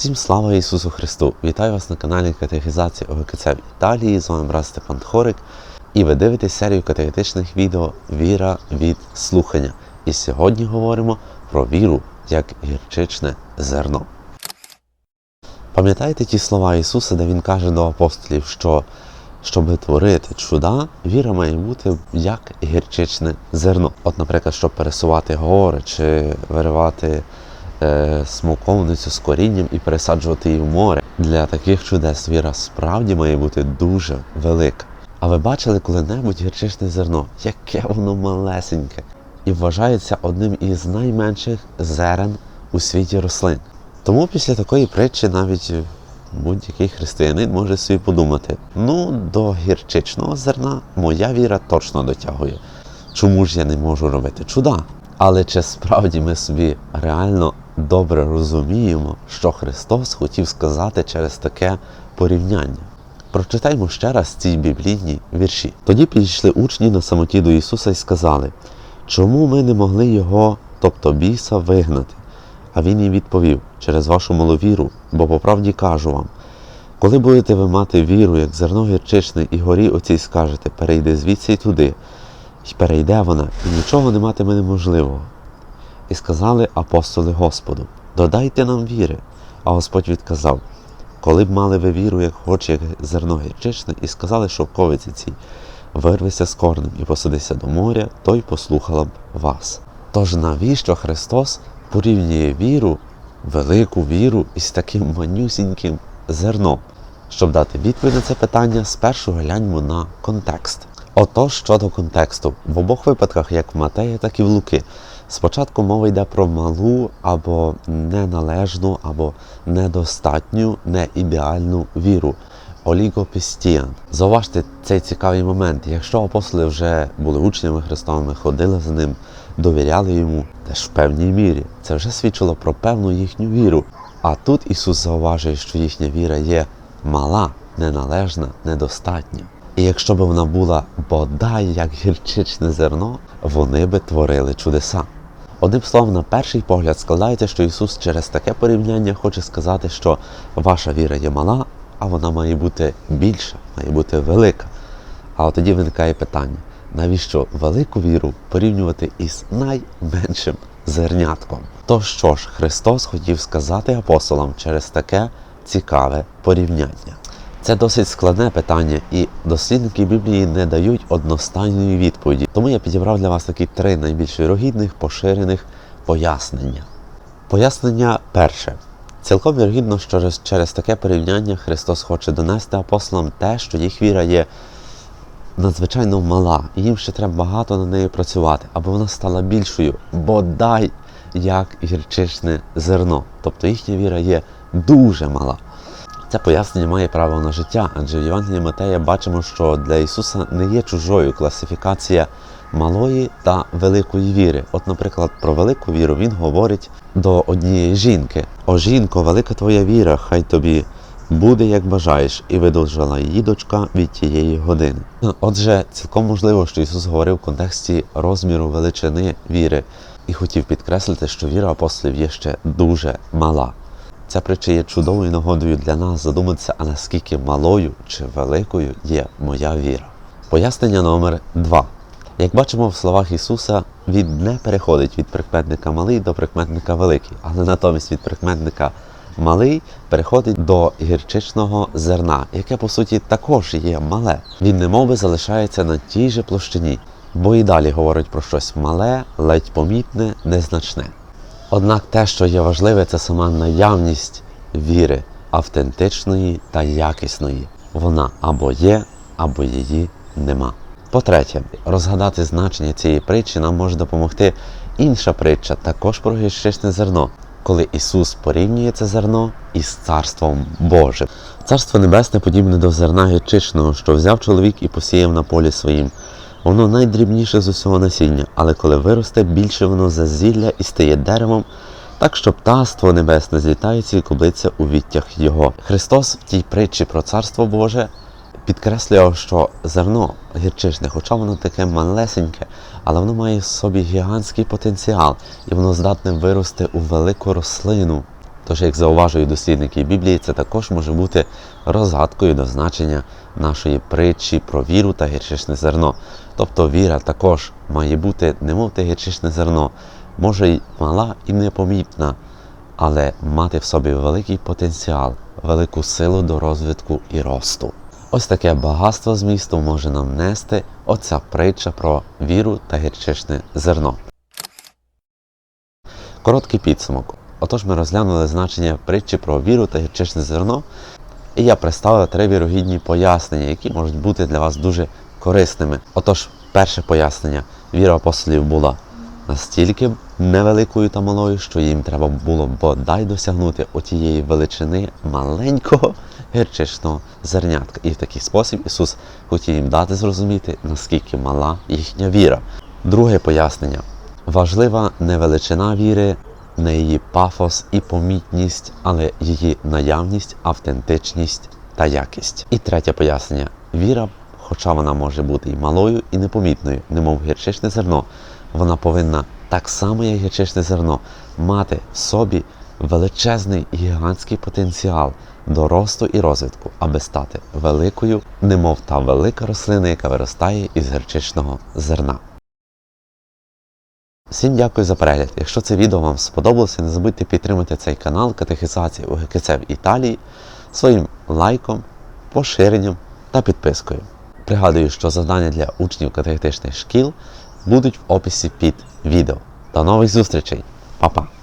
Всім слава Ісусу Христу! Вітаю вас на каналі Катехізації ОГКЦ в Італії. З вами брат Степан Тхорик. І ви дивитесь серію катехетичних відео Віра від слухання. І сьогодні говоримо про віру як гірчичне зерно. Пам'ятаєте ті слова Ісуса, де Він каже до апостолів, що щоб творити чуда, віра має бути як гірчичне зерно. От, наприклад, щоб пересувати гори чи виривати смоковницю з корінням і пересаджувати її в море. Для таких чудес віра справді має бути дуже велика. А ви бачили коли-небудь гірчичне зерно? Яке воно малесеньке і вважається одним із найменших зерен у світі рослин. Тому після такої притчі навіть будь-який християнин може собі подумати: ну, до гірчичного зерна моя віра точно дотягує. Чому ж я не можу робити чуда? Але чи справді ми собі реально добре розуміємо, що Христос хотів сказати через таке порівняння? Прочитаймо ще раз ці біблійні вірші. Тоді підійшли учні на самоті до Ісуса і сказали, чому ми не могли його, тобто біса, вигнати? А він їм відповів через вашу маловіру, бо по правді кажу вам, коли будете ви мати віру, як зерно гірчичне, і горі оцій скажете, перейди звідси й туди, і перейде вона, і нічого не матиме неможливого. І сказали апостоли Господу, додайте нам віри. А Господь відказав, коли б мали ви віру, як хоче, як зерно гірчичне, і сказали шовковиці цій, вирвися з корнем і посадися до моря, то й послухала б вас. Тож навіщо Христос порівнює віру, велику віру із таким манюсіньким зерном? Щоб дати відповідь на це питання, спершу гляньмо на контекст. Отож, щодо контексту, в обох випадках, як в Матея, так і в Луки, спочатку мова йде про малу або неналежну, або недостатню, неідеальну віру. Олігопістіан. Зауважте цей цікавий момент. Якщо апостоли вже були учнями Христовими, ходили за ним, довіряли йому, теж в певній мірі, це вже свідчило про певну їхню віру. А тут Ісус зауважує, що їхня віра є мала, неналежна, недостатня. І якщо б вона була бодай як гірчичне зерно, вони би творили чудеса. Одним словом, на перший погляд складається, що Ісус через таке порівняння хоче сказати, що ваша віра є мала, а вона має бути більша, має бути велика. А от тоді виникає питання: навіщо велику віру порівнювати із найменшим зернятком? То що ж Христос хотів сказати апостолам через таке цікаве порівняння? Це досить складне питання, і дослідники Біблії не дають одностайної відповіді. Тому я підібрав для вас такі три найбільш вірогідних поширених пояснення. Пояснення перше. Цілком вірогідно, що через, таке порівняння Христос хоче донести апостолам те, що їх віра є надзвичайно мала, і їм ще треба багато на неї працювати, аби вона стала більшою, бодай як гірчичне зерно. Тобто їхня віра є дуже мала. Це пояснення має право на життя, адже в Євангелії Матея бачимо, що для Ісуса не є чужою класифікація малої та великої віри. От, наприклад, про велику віру він говорить до однієї жінки: О жінко, велика твоя віра, хай тобі буде як бажаєш, і видовжила її дочка від тієї години. Отже, цілком можливо, що Ісус говорив в контексті розміру величини віри і хотів підкреслити, що віра апостолів є ще дуже мала. Ця притча є чудовою нагодою для нас задуматися, а наскільки малою чи великою є моя віра. Пояснення номер 2 Як бачимо в словах Ісуса, Він не переходить від прикметника малий до прикметника великий, але натомість від прикметника малий переходить до гірчичного зерна, яке по суті також є мале. Він немовби залишається на тій же площині, бо і далі говорить про щось мале, ледь помітне, незначне. Однак те, що є важливе, це сама наявність віри автентичної та якісної. Вона або є, або її нема. По-третє, розгадати значення цієї притчі нам може допомогти інша притча, також про гірчичне зерно, коли Ісус порівнює це зерно із Царством Божим. Царство Небесне подібне до зерна гірчичного, що взяв чоловік і посіяв на полі своїм. Воно найдрібніше з усього насіння, але коли виросте, більше воно за зілля і стає деревом, так що птаство небесне злітається і кублиться у віттях його. Христос в тій притчі про Царство Боже підкреслював, що зерно гірчичне, хоча воно таке малесеньке, але воно має в собі гігантський потенціал, і воно здатне вирости у велику рослину. Тож, як зауважують дослідники Біблії, це також може бути розгадкою до значення нашої притчі про віру та гірчичне зерно. Тобто віра також має бути, немов те гірчичне зерно, може й мала і непомітна, але мати в собі великий потенціал, велику силу до розвитку і росту. Ось таке багатство змісту може нам нести оця притча про віру та гірчичне зерно. Короткий підсумок. Отож, ми розглянули значення притчі про віру та гірчичне зерно, і я представив три вірогідні пояснення, які можуть бути для вас дуже корисними. Отож, перше пояснення: віра апостолів була настільки невеликою та малою, що їм треба було бодай досягнути отієї величини маленького гірчичного зернятка. І в такий спосіб Ісус хотів їм дати зрозуміти, наскільки мала їхня віра. Друге пояснення. Важлива не величина віри, не її пафос і помітність, але її наявність, автентичність та якість. І третє пояснення: віра, хоча вона може бути і малою, і непомітною, немов гірчичне зерно, вона повинна так само, як гірчичне зерно, мати в собі величезний гігантський потенціал до росту і розвитку, аби стати великою, немов та велика рослина, яка виростає із гірчичного зерна. Всім дякую за перегляд. Якщо це відео вам сподобалося, не забудьте підтримати цей канал катехізації УГКЦ в Італії своїм лайком, поширенням та підпискою. Пригадую, що завдання для учнів катехетичних шкіл будуть в описі під відео. До нових зустрічей, Па-па!